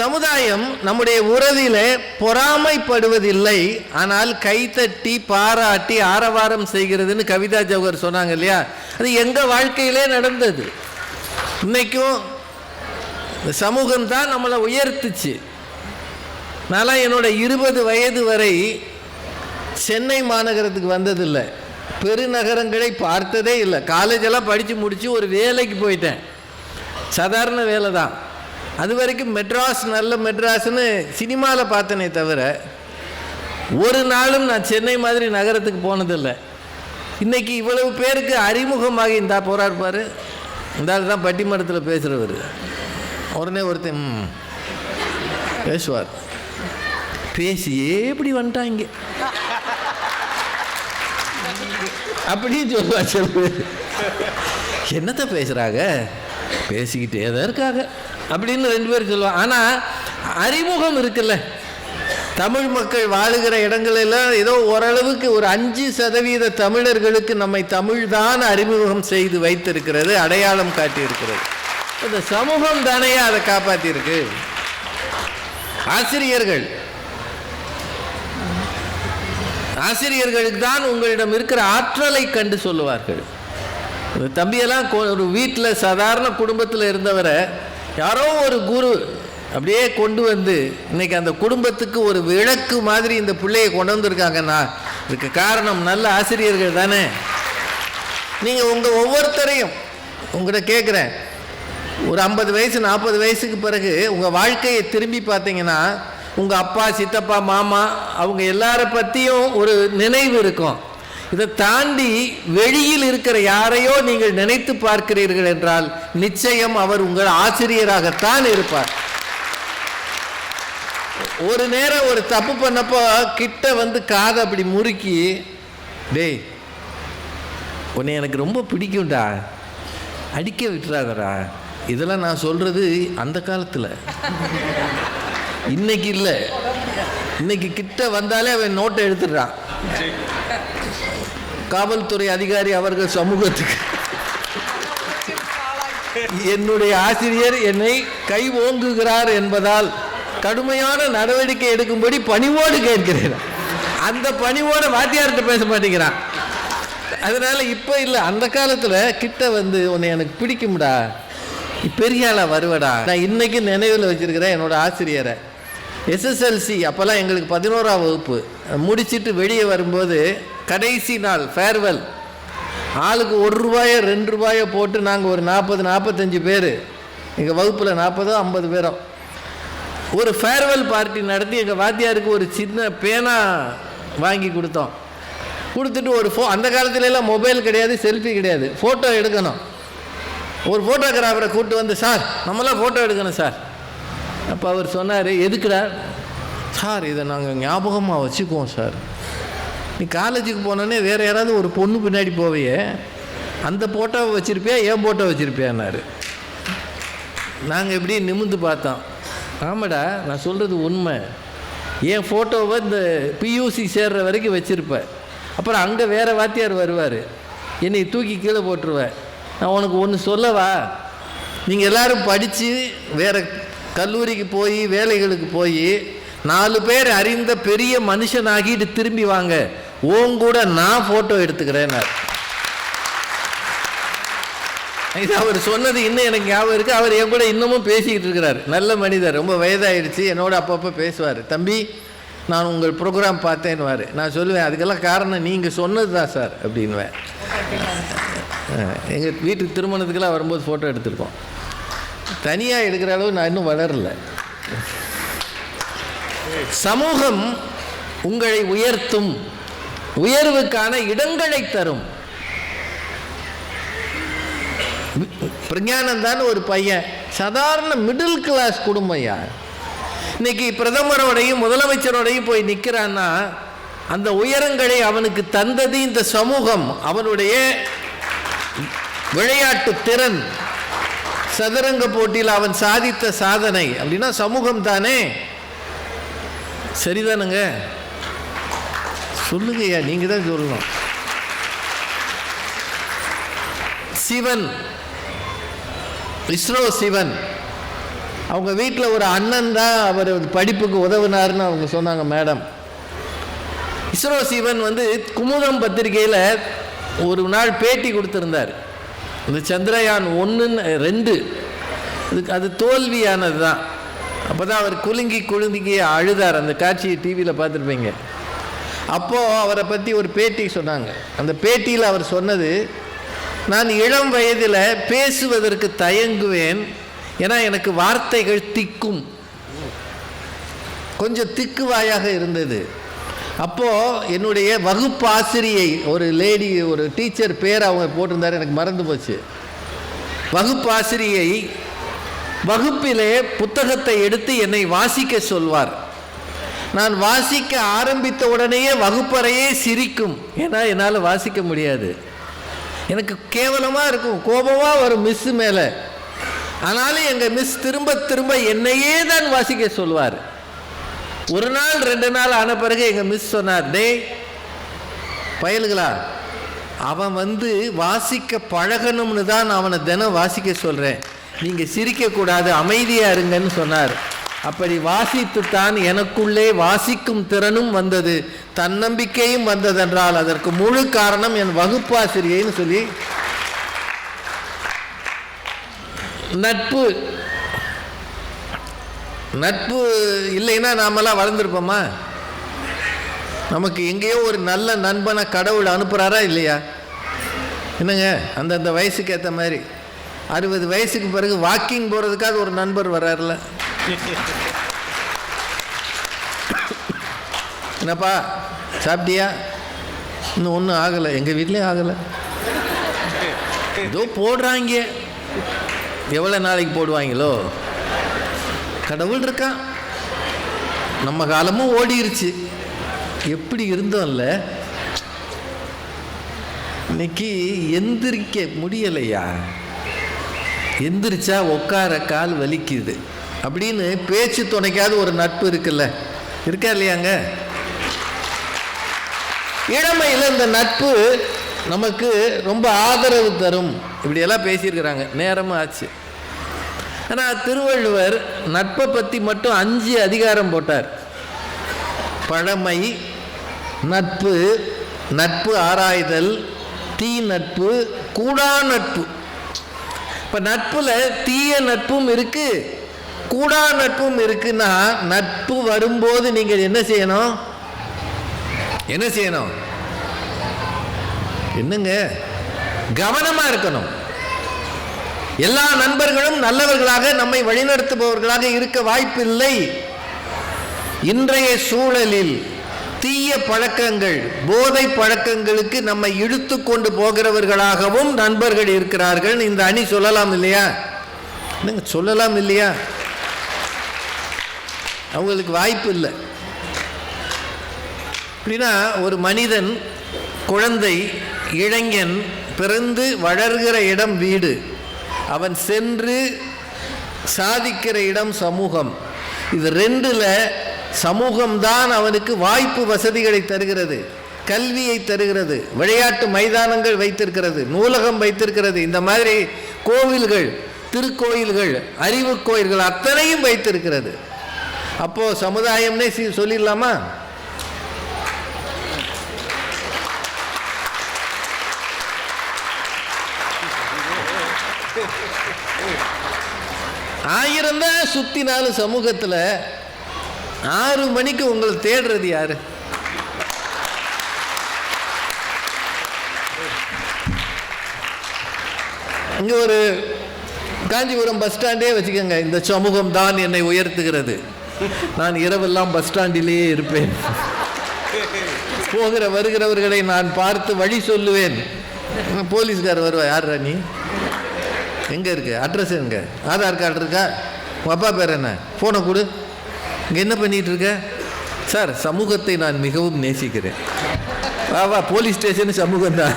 சமுதாயம் நம்முடைய உறவில பொறாமைப்படுவதில்லை. ஆனால் கைத்தட்டி பாராட்டி ஆரவாரம் செய்கிறதுன்னு கவிதா ஜவஹர் சொன்னாங்க இல்லையா? அது எங்க வாழ்க்கையிலே நடந்தது. இன்னைக்கும் சமூகம் தான் நம்மளை உயர்த்துச்சு. நான்லாம் என்னோட இருபது வயது வரை சென்னை மாநகரத்துக்கு வந்ததில்லை. பெருநகரங்களை பார்த்ததே இல்லை. காலேஜெல்லாம் படித்து முடித்து ஒரு வேலைக்கு போயிட்டேன். சாதாரண வேலை தான். அது வரைக்கும் மெட்ராஸ் நல்ல மெட்ராஸ்னு சினிமாவில் பார்த்தனே தவிர ஒரு நாளும் நான் சென்னை மாதிரி நகரத்துக்கு போனதில்லை. இன்றைக்கி இவ்வளவு பேருக்கு அறிமுகமாகி இந்தா போறார் பாரு. இந்த ஆள் தான் பட்டிமன்றத்தில் பேசுகிறவர் உடனே ஒருத்தன் "ம், பேசுவார். பேசி இப்படி வந்துட்டாங்க? அப்படின்னு சொல்லுவா சொல்லு. என்னத்தை பேசுகிறாங்க பேசிக்கிட்டே தான் இருக்காங்க. அப்படின்னு ரெண்டு பேரும் சொல்லுவாங்க ஆனால் அறிமுகம் இருக்குல்ல. தமிழ் மக்கள் வாழுகிற இடங்களெல்லாம் ஏதோ ஓரளவுக்கு ஒரு அஞ்சு சதவீத தமிழர்களுக்கு நம்மை தமிழ் தான் அறிமுகம் செய்து வைத்திருக்கிறது அடையாளம் காட்டியிருக்கிறது. இந்த சமூகம் தானே அதை காப்பாற்றியிருக்கு ஆசிரியர்கள். ஆசிரியர்களுக்கு தான் உங்களிடம் இருக்கிற ஆற்றலை கண்டு சொல்லுவார்கள். தம்பியெல்லாம் ஒரு வீட்டில் சாதாரண குடும்பத்தில் இருந்தவரை யாரோ ஒரு குரு அப்படியே கொண்டு வந்து இன்னைக்கு அந்த குடும்பத்துக்கு ஒரு விளக்கு மாதிரி இந்த பிள்ளையை கொண்டு வந்திருக்காங்கன்னா இதுக்கு காரணம் நல்ல ஆசிரியர்கள் தானே? நீங்கள் உங்கள் ஒவ்வொருத்தரையும் உங்கள்கிட்ட கேட்குறேன் ஒரு ஐம்பது வயசு நாற்பது வயசுக்கு பிறகு உங்கள் வாழ்க்கையை திரும்பி பார்த்தீங்கன்னா உங்கள் அப்பா சித்தப்பா மாமா அவங்க எல்லார பற்றியும் ஒரு நினைவு இருக்கும். இதை தாண்டி வெளியில் இருக்கிற யாரையோ நீங்கள் நினைத்து பார்க்கிறீர்கள் என்றால் நிச்சயம் அவர் உங்கள் ஆசிரியராகத்தான் இருப்பார். ஒரு நேரம் ஒரு தப்பு பண்ணப்போ கிட்ட வந்து காதை அப்படி முறுக்கி டேய் உன்னை எனக்கு ரொம்ப பிடிக்கும்டா. அடிக்க விட்டுறாதடா. இதெல்லாம் நான் சொல்கிறது அந்த காலத்தில். இன்னைக்கு இல்லை. இன்னைக்கு கிட்ட வந்தாலே அவன் நோட்டை எடுத்துடுறான். காவல்துறை அதிகாரி அவர்கள் சமூகத்துக்கு. என்னுடைய ஆசிரியர் என்னை கை ஓங்குகிறார் என்பதால் கடுமையான நடவடிக்கை எடுக்கும்படி பணிவோடு கேட்கிறேன். அந்த பணிவோட வாத்தியார்கிட்ட பேச மாட்டேங்கிறான். அதனால இப்போ இல்லை அந்த காலத்தில் கிட்ட வந்து உன்னை எனக்கு பிடிக்கும்டா. பெரிய ஆளாக வருவடா. நான் இன்னைக்கு நினைவில் வச்சிருக்கிறேன் என்னோட ஆசிரியரை. எஸ்எஸ்எல்சி அப்போல்லாம் எங்களுக்கு பதினோரா வகுப்பு. முடிச்சிட்டு வெளியே வரும்போது கடைசி நாள் ஃபேர்வெல் ஆளுக்கு ஒரு ரூபாயோ ரெண்டு ரூபாயோ போட்டு நாங்கள் ஒரு நாற்பது நாற்பத்தஞ்சு பேர். எங்கள் வகுப்பில் நாற்பதோ ஐம்பது பேரோ. ஒரு ஃபேர்வெல் பார்ட்டி நடத்தி எங்கள் வாத்தியாருக்கு ஒரு சின்ன பேனா வாங்கி கொடுத்தோம். கொடுத்துட்டு ஒரு ஃபோ அந்த காலத்துலலாம் மொபைல் கிடையாது செல்ஃபி கிடையாது. ஃபோட்டோ எடுக்கணும். ஒரு ஃபோட்டோகிராஃபரை கூப்பிட்டு வந்து சார் நம்மளாம் ஃபோட்டோ எடுக்கணும் சார். அப்போ அவர் சொன்னார் எதுக்குடா? சார் இதை நாங்கள் ஞாபகமாக வச்சுக்குவோம் சார். நீ காலேஜுக்கு போனோடனே வேறு யாராவது ஒரு பொண்ணு பின்னாடி போவையே. அந்த ஃபோட்டோவை வச்சுருப்பியா ஏன் ஃபோட்டோ வச்சுருப்பியான்னாரு. நாங்கள் எப்படி நிமிந்து பார்த்தோம். ஆமாடா நான் சொல்கிறது உண்மை. என் ஃபோட்டோவை இந்த பியூசி சேர்ற வரைக்கும் வச்சுருப்பேன் அப்புறம் அங்கே வேறு வாத்தியார் வருவார். என்னை தூக்கி கீழே போட்டுருவேன் நான் உனக்கு ஒன்று சொல்லவா? நீங்கள் எல்லோரும் படித்து வேறு கல்லூரிக்கு போய் வேலைகளுக்கு போய் நாலு பேர் அறிந்த பெரிய மனுஷனாகிட்டு திரும்பி வாங்க. ஓன் கூட நான் ஃபோட்டோ எடுத்துக்கிறேன்னார். இது அவர் சொன்னது இன்னும் எனக்கு ஞாபகம் இருக்குது அவர் என் கூட இன்னமும் பேசிக்கிட்டு இருக்கிறார். நல்ல மனிதர் ரொம்ப வயதாயிடுச்சு என்னோட அப்பப்போ பேசுவார். தம்பி நான் உங்கள் ப்ரோக்ராம் பார்த்தேன்னுவார். நான் சொல்லுவேன் அதுக்கெல்லாம் காரணம் நீங்கள் சொன்னது தான் சார் அப்படின்வேன் எங்கள் வீட்டுக்கு திருமணத்துக்கெல்லாம் வரும்போது ஃபோட்டோ எடுத்திருக்கோம். தனியாக எடுக்கிற அளவு நான் இன்னும் வளரல. சமூகம் உங்களை உயர்த்தும் உயர்வுக்கான இடங்களை தரும். பிரஞானந்தான்னு ஒரு பையன். சாதாரண மிடில் கிளாஸ் குடும்பம் யார்? இன்னைக்கு பிரதமரோடையும் முதலமைச்சரோடையும் போய் நிற்கிறான்னா அந்த உயரங்களை அவனுக்கு தந்தது இந்த சமூகம். அவனுடைய விளையாட்டு திறன். சதுரங்க போட்டியில் அவன் சாதித்த சாதனை. அப்படின்னா சமூகம் தானே? சரிதானுங்க. சொல்லுங்கய்யா நீங்கள் தான் சொல்லணும். சிவன் இஸ்ரோ சிவன். அவங்க வீட்டில் ஒரு அண்ணன் தான் அவர் படிப்புக்கு உதவினார்னு அவங்க சொன்னாங்க மேடம். இஸ்ரோ சிவன் வந்து குமுதம் பத்திரிகையில் ஒரு நாள் பேட்டி கொடுத்துருந்தார். இந்த சந்திரயான் ஒன்றுன்னு ரெண்டு. இதுக்கு அது தோல்வியானது தான் அப்போ தான் அவர் குலுங்கி குலுங்கி அழுதார். அந்த காட்சியை டிவியில் பார்த்துருப்பீங்க. அப்போது அவரை பற்றி ஒரு பேட்டி சொன்னாங்க. அந்த பேட்டியில் அவர் சொன்னது நான் இளம் வயதில் பேசுவதற்கு தயங்குவேன் ஏன்னா எனக்கு வார்த்தைகள் திக்கும். கொஞ்சம் திக்குவாயாக இருந்தது. அப்போது என்னுடைய வகுப்பாசிரியை ஒரு லேடி ஒரு டீச்சர் பேர் அவங்க போட்டிருந்தார் எனக்கு மறந்து போச்சு. வகுப்பாசிரியை வகுப்பிலே புத்தகத்தை எடுத்து என்னை வாசிக்க சொல்வார். நான் வாசிக்க ஆரம்பித்த உடனேயே வகுப்பறையே சிரிக்கும். ஏன்னா என்னால் வாசிக்க முடியாது. எனக்கு கேவலமாக இருக்கும். கோபமாக வரும் மிஸ் மேலே. ஆனாலும் எங்கள் மிஸ் திரும்ப திரும்ப என்னையே தான் வாசிக்க சொல்வார். ஒரு நாள் ரெண்டு நாள் ஆன பிறகு எங்கள் மிஸ் சொன்னார் டேய் பயலுகளா அவன் வந்து வாசிக்க பழகணும்னு தான் அவனை தினம் வாசிக்க சொல்கிறேன் நீங்கள் சிரிக்கக்கூடாது அமைதியாக இருங்கன்னு சொன்னார். அப்படி வாசித்துத்தான் எனக்குள்ளே வாசிக்கும் திறனும் வந்தது தன்னம்பிக்கையும் வந்ததென்றால் அதற்கு முழு காரணம் என் வகுப்பாசிரியைன்னு சொல்லி நட்பு. நட்பு இல்லைன்னா நாமெல்லாம் வளர்ந்துருப்போமா? நமக்கு எங்கேயோ ஒரு நல்ல நண்பனை கடவுள் அனுப்புகிறாரா இல்லையா? என்னங்க அந்தந்த வயசுக்கு ஏற்ற மாதிரி. அறுபது வயசுக்கு பிறகு வாக்கிங் போகிறதுக்காக ஒரு நண்பர் வர்றாருல. என்னப்பா சாப்பிட்டியா? இன்னும் ஒன்றும் ஆகலை. எங்கள் வீட்லேயும் ஆகலை. ஏதோ போடுறாங்க. எவ்வளோ நாளைக்கு போடுவாங்களோ? கடவுள் இருக்கான். நம்ம காலமும் ஓடிருச்சு. எப்படி இருந்தோம்ல? இன்னைக்கு எந்திரிக்க முடியலையா? எந்திரிச்சா உட்கார கால் வலிக்குது. அப்படின்னு பேச்சு துணைக்காத ஒரு நட்பு இருக்குல்ல. இருக்கா இல்லையாங்க இளமையில் இந்த நட்பு நமக்கு ரொம்ப ஆதரவு தரும். இப்படியெல்லாம் பேசியிருக்கிறாங்க. நேரமும் ஆச்சு. ஆனால் திருவள்ளுவர் நட்பை பற்றி மட்டும் அஞ்சு அதிகாரம் போட்டார். பழமை நட்பு நட்பு ஆராய்தல் தீ நட்பு கூடா நட்பு. இப்போ நட்பில் தீய நட்பும் இருக்குது கூடா நட்பும் இருக்குன்னா நட்பு வரும்போது நீங்கள் என்ன செய்யணும்? என்ன செய்யணும்? என்னங்க? கவனமாக இருக்கணும். எல்லா நண்பர்களும் நல்லவர்களாக நம்மை வழிநடத்துபவர்களாக இருக்க வாய்ப்பில்லை. இன்றைய சூழலில் தீய பழக்கங்கள் போதை பழக்கங்களுக்கு நம்மை இழுத்து கொண்டு போகிறவர்களாகவும் நண்பர்கள் இருக்கிறார்கள். இந்த அணி சொல்லலாம் இல்லையா? என்னங்க சொல்லலாம் இல்லையா? அவங்களுக்கு வாய்ப்பு இல்லை. அப்படின்னா ஒரு மனிதன் குழந்தை இளைஞன் பிறந்து வளர்கிற இடம் வீடு. அவன் சென்று சாதிக்கிற இடம் சமூகம். இது ரெண்டில் சமூகம்தான் அவனுக்கு வாய்ப்பு வசதிகளை தருகிறது. கல்வியை தருகிறது. விளையாட்டு மைதானங்கள் வைத்திருக்கிறது. நூலகம் வைத்திருக்கிறது. இந்த மாதிரி கோவில்கள் திருக்கோயில்கள் அறிவு கோயில்கள் அத்தனையும் வைத்திருக்கிறது. அப்போது சமுதாயம்னே சொல்லிடலாமா? ஆயிரம் தான் நாலு சமூகத்தில் ஆறு மணிக்கு உங்களை தேடுறது யாரு? இங்கே ஒரு காஞ்சிபுரம் பஸ் ஸ்டாண்டே வச்சுக்கோங்க. இந்த சமூகம் தான் என்னை உயர்த்துகிறது. நான் இரவெல்லாம் பஸ் ஸ்டாண்டிலேயே இருப்பேன். போகிற வருகிறவர்களை நான் பார்த்து வழி சொல்லுவேன். போலீஸ்கார் வருவா யார் ராணி எங்கே இருக்கு? அட்ரஸ் எங்க? ஆதார் கார்டு இருக்கா? உங்கள் அப்பா பேர் என்ன? ஃபோனை கொடு. இங்கே என்ன பண்ணிட்டு இருக்க? சார் சமூகத்தை நான் மிகவும் நேசிக்கிறேன். வா வா போலீஸ் ஸ்டேஷன் சமூகம் தான்.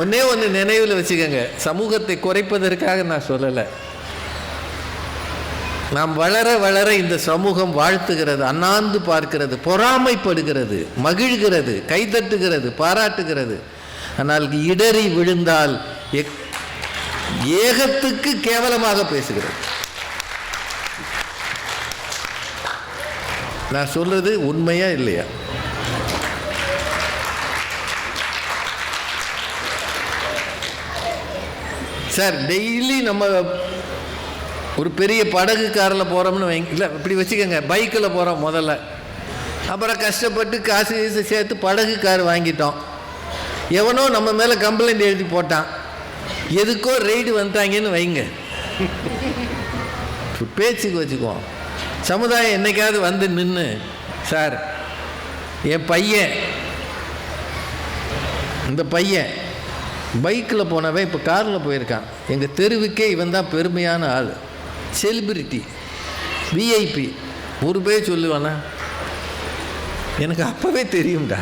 ஒன்னே ஒன்று நினைவில் வச்சுக்கோங்க. சமூகத்தை குறைப்பதற்காக நான் சொல்லலை. நாம் வளர வளர இந்த சமூகம் வாழ்த்துகிறது அண்ணாந்து பார்க்கிறது பொறாமைப்படுகிறது மகிழ்கிறது கைதட்டுகிறது பாராட்டுகிறது. ஆனால் இடறி விழுந்தால் எக் ஏகத்துக்கு கேவலமாக பேசுகிறது. நான் சொல்றது உண்மையா இல்லையா? சார் டெய்லி நம்ம ஒரு பெரிய படகு காரில் போகிறோம்னு வைங்க. இல்லை இப்படி வச்சுக்கோங்க. பைக்கில் போகிறோம் முதல்ல. அப்புறம் கஷ்டப்பட்டு காசு கீசு சேர்த்து படகு கார் வாங்கிட்டோம். எவனோ நம்ம மேலே கம்ப்ளைண்ட் எழுதி போட்டான். எதுக்கோ ரெய்டு வந்துட்டாங்கன்னு வைங்க. பேச்சுக்கு வச்சுக்குவோம். சமுதாயம் என்னைக்காவது வந்து நின்று சார் என் பையன் இந்த பையன் பைக்கில் போனவன் இப்போ காரில் போயிருக்கான். எங்கள் தெருவுக்கே இவன் தான் பெருமையான ஆள். செலிபிரிட்டி விஐபி ஒரு பேர் சொல்லுவானா? எனக்கு அப்போவே தெரியும்டா.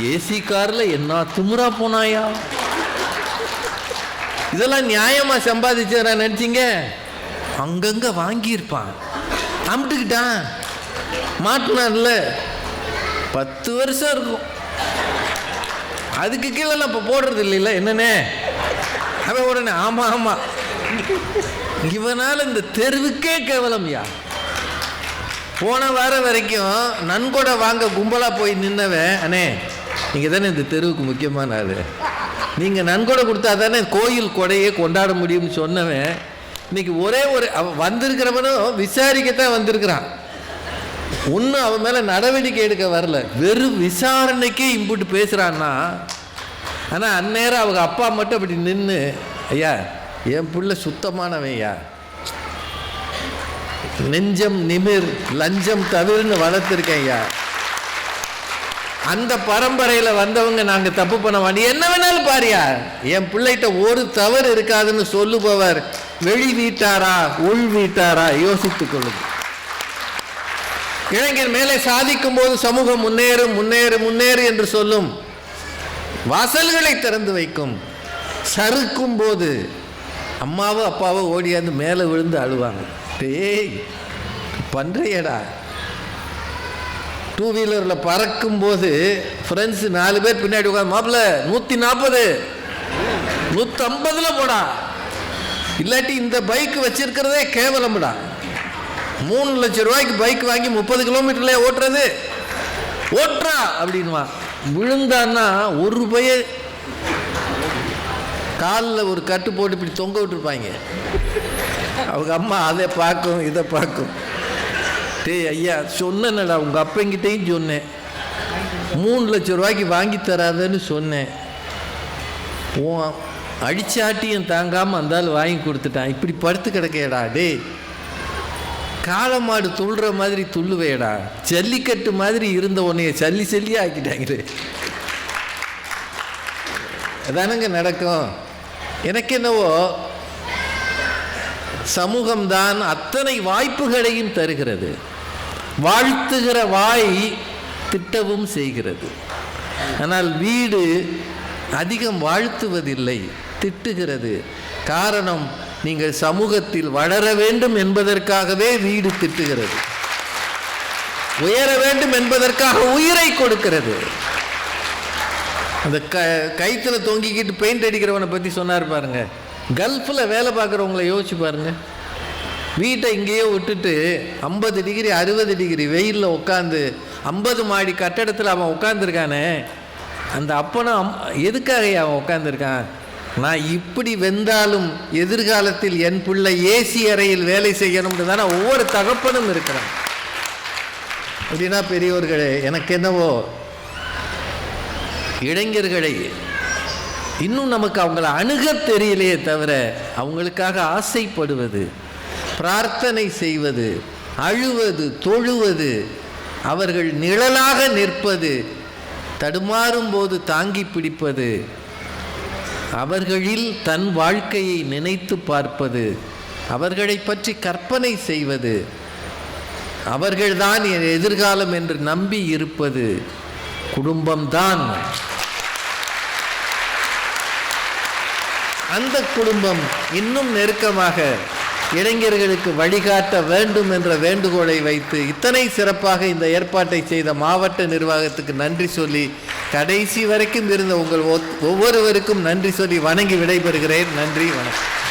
ஏசி காரில் என்ன திமுறா போனாயா? இதெல்லாம் நியாயமாக சம்பாதிச்சா நினச்சிங்க? அங்கங்கே வாங்கியிருப்பான். அமுட்டுக்கிட்டான். மாட்டினான்ல. பத்து வருஷம் இருக்கும். அதுக்கு கீழே நான் இப்போ போடுறது இல்லைல்ல என்னன்னே? அவன் உடனே ஆமாம் ஆமாம் இவனால் இந்த தெருவுக்கே கேவலம்யா போன வாரம் வரைக்கும் நன்கொடை வாங்க கும்பலாக போய் நின்னவன் அண்ணே நீங்கள் தானே இந்த தெருவுக்கு முக்கியமான ஆள். நீங்கள் நன்கொடை கொடுத்தா தானே கோயில் கொடையே கொண்டாட முடியும்னு சொன்னவன். இன்னைக்கு ஒரே ஒரு அவன் வந்திருக்கிறவனும் விசாரிக்கத்தான் வந்திருக்கிறான். ஒன்றும் அவன் மேலே நடவடிக்கை எடுக்க வரல. வெறும் விசாரணைக்கே இம்புட்டு பேசுகிறான்னா ஆனால் அந்நேரம் அவங்க அப்பா மட்டும் அப்படி நின்று ஐயா என் பிள்ளை சுத்தமானவன் ஐயா நெஞ்சம் நிமிர் லஞ்சம் தவிர்னு வளர்த்துருக்கேன் ஐயா. அந்த பரம்பரையில் வந்தவங்க நாங்கள் தப்பு பண்ண மாட்டோம். என்ன வேணாலும் பாரியா என் பிள்ளைகிட்ட ஒரு தவறு இருக்காதுன்னு சொல்லுபவர் வெளி வீட்டாரா உள் வீட்டாரா யோசித்துக் கொள்ளுங்க. இளைஞர் மேலே சாதிக்கும் போது சமூகம் முன்னேறும் முன்னேறும் முன்னேறு என்று சொல்லும் வாசல்களை திறந்து வைக்கும். சறுக்கும் போது அம்மாவோ அப்பாவோ ஓடியாந்து மேலே விழுந்து அழுவாங்க. டேய் பண்ணுறியடா டூ வீலரில் பறக்கும்போது ஃப்ரெண்ட்ஸு நாலு பேர் பின்னாடி உட்காந்து மாப்பிள்ள நூற்றி நாற்பது நூற்றம்பதில் போடா. இல்லாட்டி இந்த பைக் வச்சிருக்கிறதே கேவலம்டா. மூணு லட்சம் ரூபாய்க்கு பைக் வாங்கி முப்பது கிலோமீட்டர்லேயே ஓட்டுறது. ஓட்டுறா அப்படின்வா விழுந்தான்னா ஒரு பைய காலில் ஒரு கட்டு போட்டு இப்படி தொங்க விட்டுருப்பாங்க. அவங்க அம்மா அதை பார்க்கும் இதை பார்க்கும். டேய் ஐயா சொன்னேன்டா உங்கள் அப்பங்கிட்டையும் சொன்னேன். மூணு லட்சம் ரூபாய்க்கு வாங்கி தராதன்னு சொன்னேன். உன் அடிச்சாட்டியும் தாங்காமல் அந்த ஆள் வாங்கி கொடுத்துட்டான். இப்படி படுத்து கிடக்கேடா டேய். காலமாடு துள்ளுற மாதிரி துள்ளுவேடா. ஜல்லிக்கட்டு மாதிரி இருந்த உன்னைய சல்லி சல்லியே ஆக்கிட்டாங்களே. அதானங்க நடக்கும். எனக்கு என்னவோ சமூகம்தான் அத்தனை வாய்ப்புகளையும் தருகிறது. வாழ்த்துகிற வாய் திட்டவும் செய்கிறது. ஆனால் வீடு அதிகம் வாழ்த்துவதில்லை திட்டுகிறது. காரணம் நீங்கள் சமூகத்தில் வளர வேண்டும் என்பதற்காகவே வீடு திட்டுகிறது. உயர வேண்டும் என்பதற்காக உயிரை கொடுக்கிறது. அந்த க கைத்தில் தொங்கிக்கிட்டு பெயிண்ட் அடிக்கிறவனை பற்றி சொன்னார் பாருங்க. கல்ஃபில் வேலை பார்க்குறவங்கள யோசிச்சு பாருங்க. வீட்டை இங்கேயே விட்டுட்டு ஐம்பது டிகிரி அறுபது டிகிரி வெயிலில் உட்காந்து ஐம்பது மாடி கட்டடத்தில் அவன் உட்காந்துருக்கானே அந்த அப்பனும் எதுக்காக அவன் உட்காந்துருக்கான் நான் இப்படி வெந்தாலும் எதிர்காலத்தில் என் பிள்ளை ஏசி அறையில் வேலை செய்யணும்னு தானே ஒவ்வொரு தகப்பனும் இருக்கிறான். அப்படின்னா பெரியவர்களே எனக்கு என்னவோ இளைஞர்களை இன்னும் நமக்கு அவங்கள அணுக தெரியலையே தவிர அவங்களுக்காக ஆசைப்படுவது பிரார்த்தனை செய்வது அழுவது தொழுவது அவர்கள் நிழலாக நிற்பது தடுமாறும் போது தாங்கி பிடிப்பது அவர்களில் தன் வாழ்க்கையை நினைத்து பார்ப்பது அவர்களை பற்றி கற்பனை செய்வது அவர்கள்தான் என் எதிர்காலம் என்று நம்பி இருப்பது குடும்பம்தான். அந்த குடும்பம் இன்னும் நெருக்கமாக இளைஞர்களுக்கு வழிகாட்ட வேண்டும் என்ற வேண்டுகோளை வைத்து இத்தனை சிறப்பாக இந்த ஏற்பாட்டை செய்த மாவட்ட நிர்வாகத்துக்கு நன்றி சொல்லி கடைசி வரைக்கும் இருந்த உங்கள் ஒவ்வொருவருக்கும் நன்றி சொல்லி வணங்கி விடைபெறுகிறேன். நன்றி வணக்கம்.